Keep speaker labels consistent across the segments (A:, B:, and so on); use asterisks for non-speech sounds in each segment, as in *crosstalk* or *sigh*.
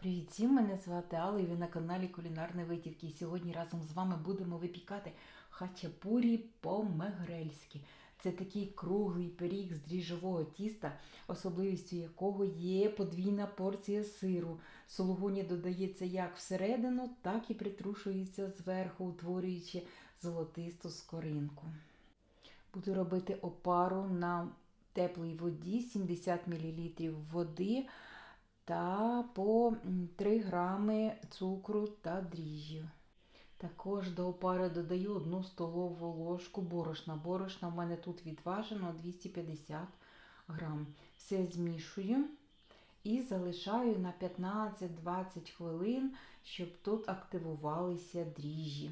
A: Привіт всім, мене звати Алла і ви на каналі Кулінарні Витівки. І сьогодні разом з вами будемо випікати хачапурі по-мегрельськи. Це такий круглий пиріг з дріжджового тіста, особливістю якого є подвійна порція сиру. Сулугуні додається як всередину, так і притрушується зверху, утворюючи золотисту скоринку. Буду робити опару на теплій воді, 70 мл води та по 3 грами цукру та дріжджів. Також до опари додаю 1 столову ложку борошна. Борошна в мене тут відважено 250 грам. Все змішую і залишаю на 15-20 хвилин, щоб тут активувалися дріжджі.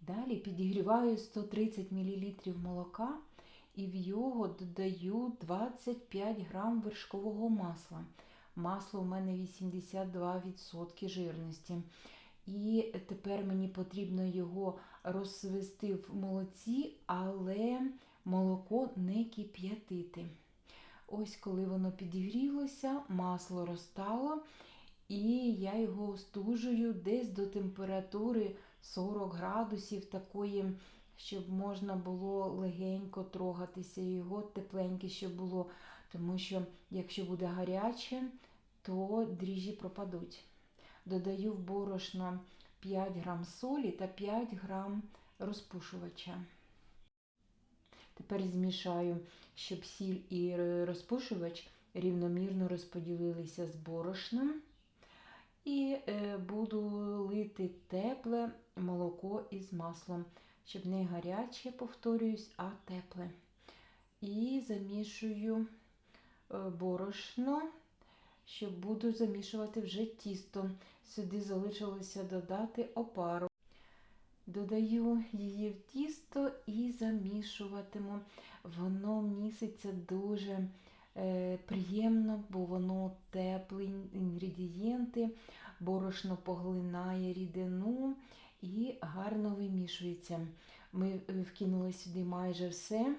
A: Далі підігріваю 130 мл молока і в його додаю 25 грам вершкового масла. Масло у мене 82% жирності. І тепер мені потрібно його розвести в молоці, але молоко не кип'ятити. Ось коли воно підігрілося, масло розтало, і я його остужую десь до температури 40 градусів, такої, щоб можна було легенько трогатися, його тепленьке, щоб було. Тому що, якщо буде гаряче, то дріжджі пропадуть. Додаю в борошно 5 грам солі та 5 грам розпушувача. Тепер змішаю, щоб сіль і розпушувач рівномірно розподілилися з борошном. І е, буду лити тепле молоко із маслом, щоб не гаряче, повторююсь, а тепле. І замішую е, борошно, щоб буду замішувати вже тісто. Сюди залишилося додати опару. Додаю її в тісто і замішуватиму. Воно міситься дуже е, приємно, бо воно теплі інгредієнти, борошно поглинає рідину і гарно вимішується. Ми вкинули сюди майже все.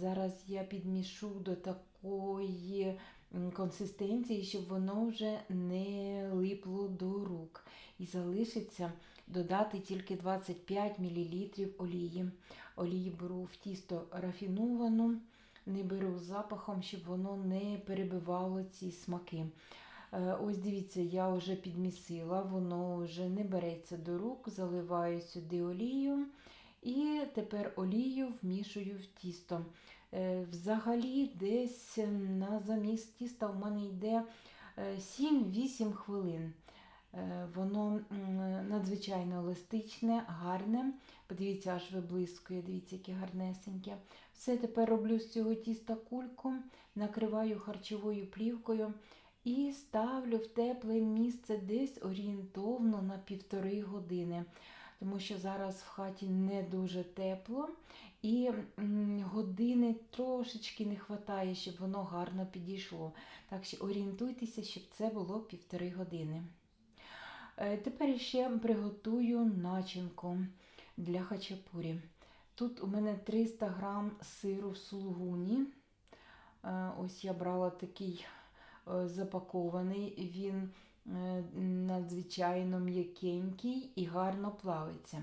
A: Зараз я підмішу до такої консистенції, щоб воно вже не липло до рук. І залишиться додати тільки 25 мл олії. Олії беру в тісто рафіновану, не беру з запахом, щоб воно не перебивало ці смаки. Ось дивіться, я вже підмісила, воно вже не береться до рук, заливаю сюди олію. І тепер олію вмішую в тісто. Взагалі, десь на заміс тіста у мене йде 7-8 хвилин. Воно надзвичайно еластичне, гарне. Подивіться, аж виблискує, дивіться, яке гарнесеньке. Все тепер роблю з цього тіста кульку, накриваю харчовою плівкою і ставлю в тепле місце десь орієнтовно на півтори години. Тому що зараз в хаті не дуже тепло, і години трошечки не вистачає, щоб воно гарно підійшло. Так що орієнтуйтеся, щоб це було півтори години. Тепер ще приготую начинку для хачапурі. Тут у мене 300 грам сиру сулугуні. Ось я брала такий запакований, він надзвичайно м'якенький і гарно плавиться.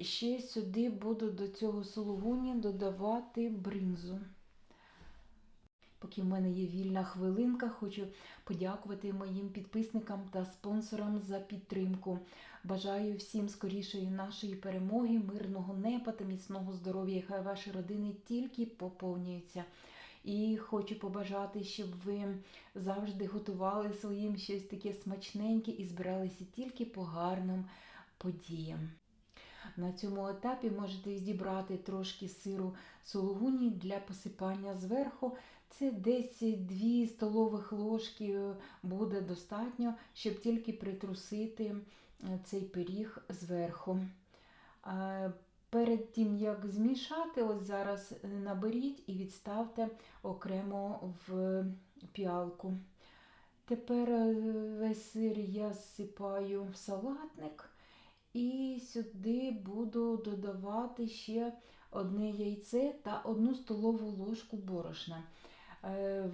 A: Ще сюди буду до цього сулугуні додавати бринзу. Поки в мене є вільна хвилинка, хочу подякувати моїм підписникам та спонсорам за підтримку. Бажаю всім скорішої нашої перемоги, мирного неба та міцного здоров'я. Хай ваші родини тільки поповнюються. І хочу побажати, щоб ви завжди готували своїм щось таке смачненьке і збиралися тільки по гарним подіям. На цьому етапі можете зібрати трошки сиру сулугуні для посипання зверху. Це десь 2 столових ложки буде достатньо, щоб тільки притрусити цей пиріг зверху. Перед тим, як змішати, ось зараз наберіть і відставте окремо в піалку. Тепер весь сир я зсипаю в салатник. І сюди буду додавати ще одне яйце та одну столову ложку борошна.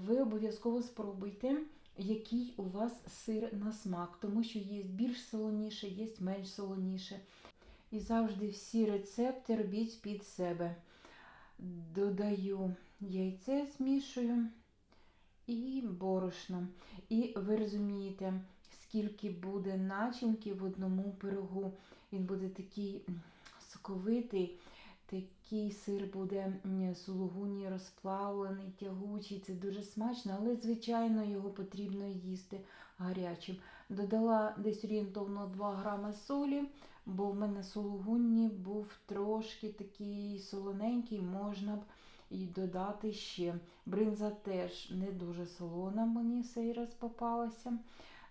A: Ви обов'язково спробуйте, який у вас сир на смак, тому що є більш солоніше, є менш солоніше. І завжди всі рецепти робіть під себе. Додаю яйце, змішую і борошно. І ви розумієте, скільки буде начинки в одному пирогу. Він буде такий соковитий, такий сир буде сулугуні розплавлений, тягучий. Це дуже смачно, але, звичайно, його потрібно їсти гарячим. Додала десь орієнтовно 2 грами солі, бо в мене сулугунні був трошки такий солоненький, можна б і додати ще. Бринза теж не дуже солона, мені цей раз попалася.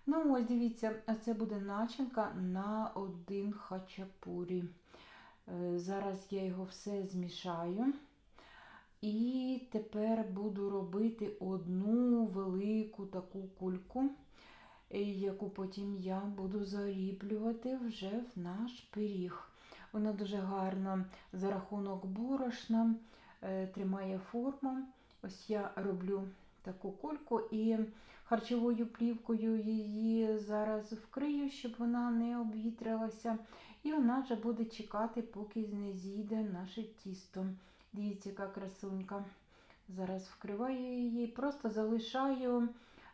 A: Ну, ось дивіться, це буде начинка на один хачапурі. Е, Зараз я його все змішаю. І тепер буду робити одну велику таку кульку, е, яку потім я буду заліплювати вже в наш пиріг. Вона дуже гарно за рахунок борошна е, тримає форму. Ось я роблю таку кульку і харчовою плівкою її зараз вкрию, щоб вона не обвітрилася. І вона вже буде чекати, поки не зійде наше тісто. Дивіться, яка красунька. Зараз вкриваю її, просто залишаю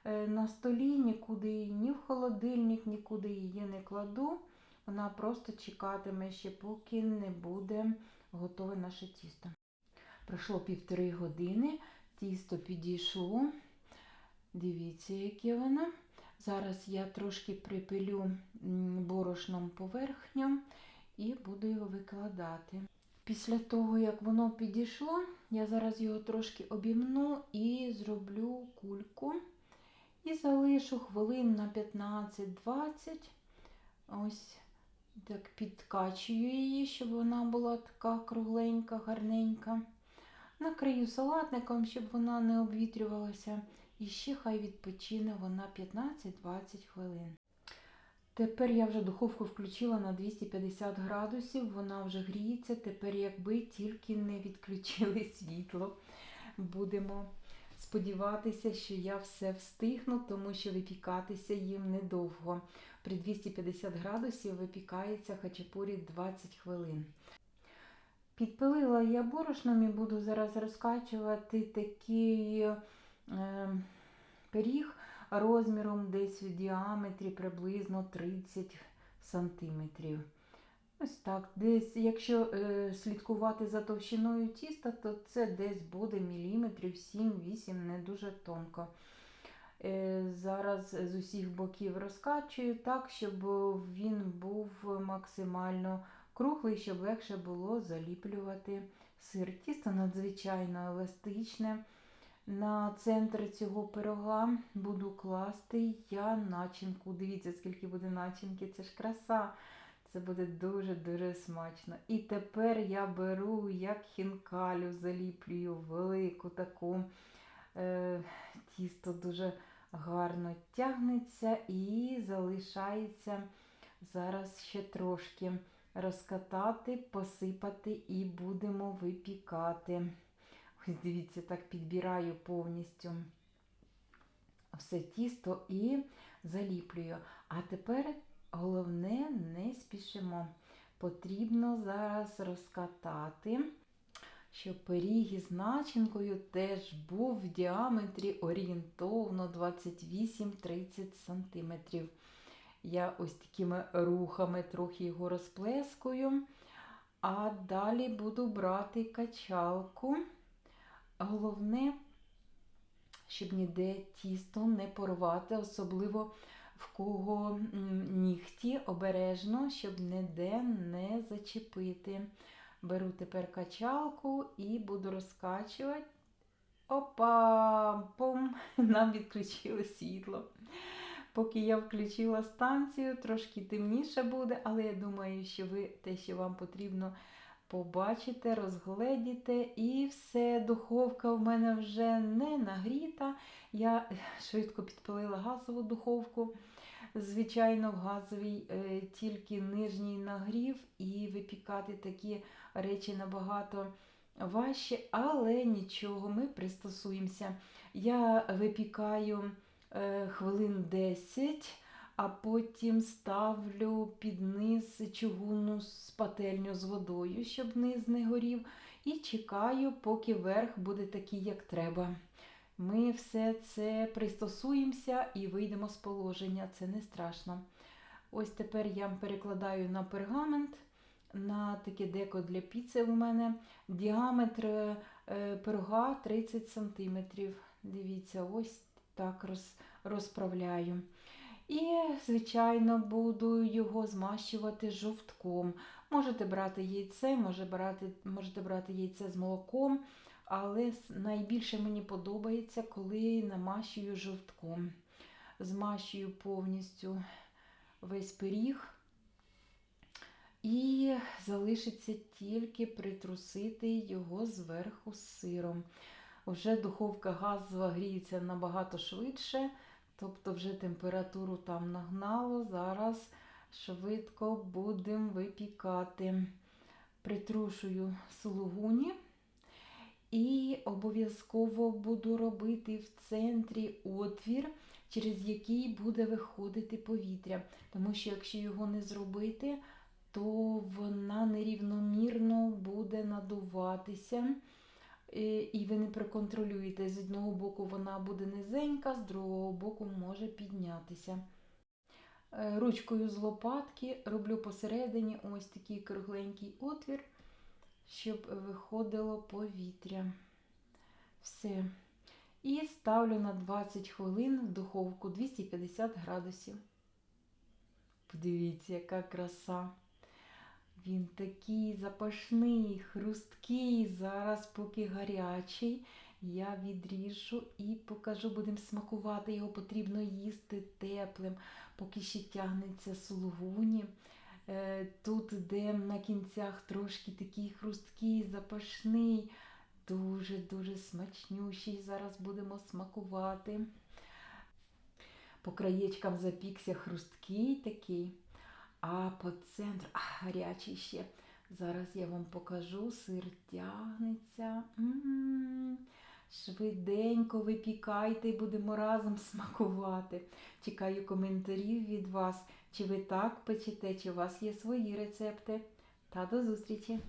A: е, на столі, нікуди ні в холодильник, нікуди її не кладу. Вона просто чекатиме ще, поки не буде готове наше тісто. Пройшло півтори години, тісто підійшло. Дивіться, яке воно. Зараз я трошки припилю борошном поверхню і буду його викладати. Після того, як воно підійшло, я зараз його трошки обімну і зроблю кульку. І залишу хвилин на 15-20. Ось так підкачую її, щоб вона була така кругленька, гарненька. Накрию салатником, щоб вона не обвітрювалася. І ще хай відпочине вона 15-20 хвилин. Тепер я вже духовку включила на 250 градусів, вона вже гріється. Тепер, якби тільки не відключили світло, будемо сподіватися, що я все встигну, тому що випікатися їм недовго. При 250 градусів випікається хачапурі 20 хвилин. Підпилила я борошном і буду зараз розкачувати такий е, пиріг розміром десь в діаметрі приблизно 30 сантиметрів. Ось так. Десь, якщо е, слідкувати за товщиною тіста, то це десь буде міліметрів 7-8, не дуже тонко. Е, зараз з усіх боків розкачую так, щоб він був максимально круглий, щоб легше було заліплювати сир. Тісто надзвичайно еластичне. На центр цього пирога буду класти я начинку. Дивіться, скільки буде начинки, це ж краса. Це буде дуже-дуже смачно. І тепер я беру як хінкалю, заліплюю велику таку е, тісто дуже гарно тягнеться і залишається зараз ще трошки розкатати, посипати і будемо випікати. Ось дивіться, так підбираю повністю все тісто і заліплюю. А тепер головне не спішимо. Потрібно зараз розкатати, щоб пиріг із начинкою теж був в діаметрі орієнтовно 28-30 см. Я ось такими рухами трохи його розплескую, а далі буду брати качалку. Головне, щоб ніде тісто не порвати, особливо в кого нігті обережно, щоб ніде не зачепити. Беру тепер качалку і буду розкачувати. Опа! Пум! *laughs* Нам відключили світло. Поки я включила станцію, трошки темніше буде, але я думаю, що ви те, що вам потрібно побачите, розгледіте, і все, духовка в мене вже не нагріта. Я швидко підпалила газову духовку. Звичайно, в газовій е, тільки нижній нагрів, і випікати такі речі набагато важче, але нічого, ми пристосуємося. Я випікаю хвилин 10, а потім ставлю під низ чугунну з пательню з водою, щоб низ не горів. І чекаю, поки верх буде такий, як треба. Ми все це пристосуємося і вийдемо з положення. Це не страшно. Ось тепер я перекладаю на пергамент, на таке деко для піци у мене. Діаметр е, пирога 30 см. Дивіться, ось так роз, розправляю. І, звичайно, буду його змащувати жовтком. Можете брати яйце, може брати, можете брати яйце з молоком, але найбільше мені подобається, коли намащую жовтком. Змащую повністю весь пиріг. І залишиться тільки притрусити його зверху з сиром. Вже духовка газова гріється набагато швидше, тобто вже температуру там нагнало. Зараз швидко будемо випікати. Притрушую сулугуні і обов'язково буду робити в центрі отвір, через який буде виходити повітря. Тому що якщо його не зробити, то вона нерівномірно буде надуватися. Е, І ви не проконтролюєте. З одного боку вона буде низенька, з другого боку може піднятися. Е, Ручкою з лопатки роблю посередині ось такий кругленький отвір, щоб виходило повітря. Все. І ставлю на 20 хвилин в духовку 250 градусів. Подивіться, яка краса. Він такий запашний, хрусткий. Зараз, поки гарячий, я відріжу і покажу, будемо смакувати. Його потрібно їсти теплим, поки ще тягнеться сулугуні. Е, Тут, де на кінцях трошки такий хрусткий, запашний, дуже-дуже смачнющий. Зараз будемо смакувати. По краєчкам запікся хрусткий такий. А по центру а, гарячий ще. Зараз я вам покажу. Сир тягнеться. М-м-м. Швиденько випікайте і будемо разом смакувати. Чекаю коментарів від вас, чи ви так печете, чи у вас є свої рецепти. Та до зустрічі!